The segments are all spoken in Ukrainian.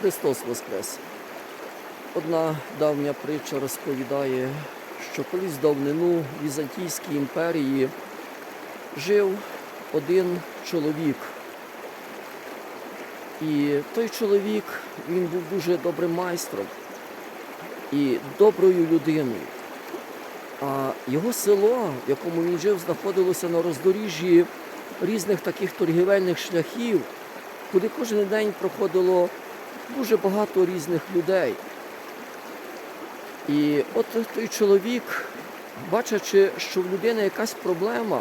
Христос Воскрес! Одна давня притча розповідає, що колись давнину Візантійській імперії жив один чоловік. І той чоловік він був дуже добрим майстром і доброю людиною. А його село, в якому він жив, знаходилося на роздоріжжі різних таких торгівельних шляхів, куди кожен день проходило дуже багато різних людей. І от той чоловік, бачачи, що в людини якась проблема,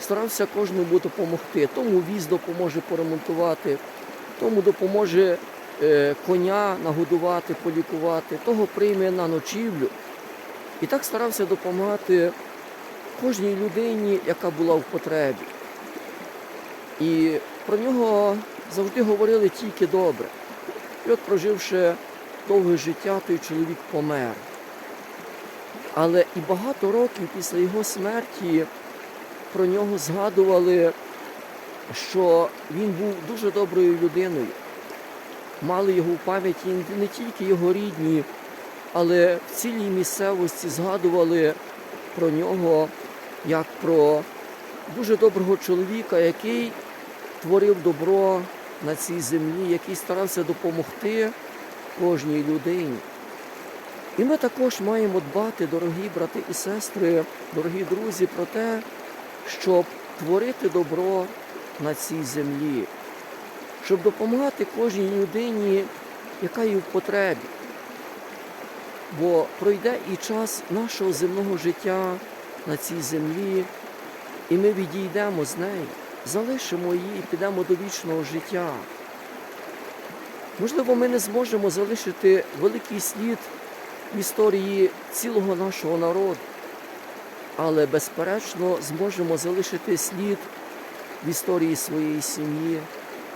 старався кожному допомогти. Тому віз допоможе поремонтувати, тому допоможе е, коня нагодувати, полікувати, того прийме на ночівлю. І так старався допомагати кожній людині, яка була в потребі. І про нього завжди говорили тільки добре. І от проживши довге життя, той чоловік помер. Але і багато років після його смерті про нього згадували, що він був дуже доброю людиною. Мали його в пам'яті не тільки його рідні, але в цілій місцевості згадували про нього як про дуже доброго чоловіка, який творив добро на цій землі, який старався допомогти кожній людині. І ми також маємо дбати, дорогі брати і сестри, дорогі друзі, про те, щоб творити добро на цій землі, щоб допомагати кожній людині, яка є в потребі. Бо пройде і час нашого земного життя на цій землі, і ми відійдемо з неї, залишимо її і підемо до вічного життя. Можливо, ми не зможемо залишити великий слід в історії цілого нашого народу, але безперечно зможемо залишити слід в історії своєї сім'ї,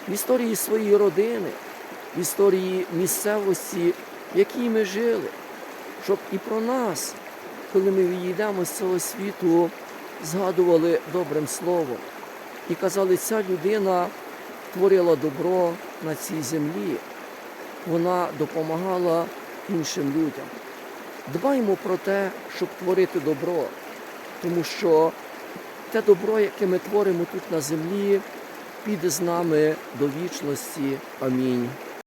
в історії своєї родини, в історії місцевості, в якій ми жили, щоб і про нас, коли ми відійдемо з цього світу, згадували добрим словом і казали, ця людина творила добро на цій землі, вона допомагала іншим людям. Дбаймо про те, щоб творити добро, тому що те добро, яке ми творимо тут на землі, піде з нами до вічності. Амінь.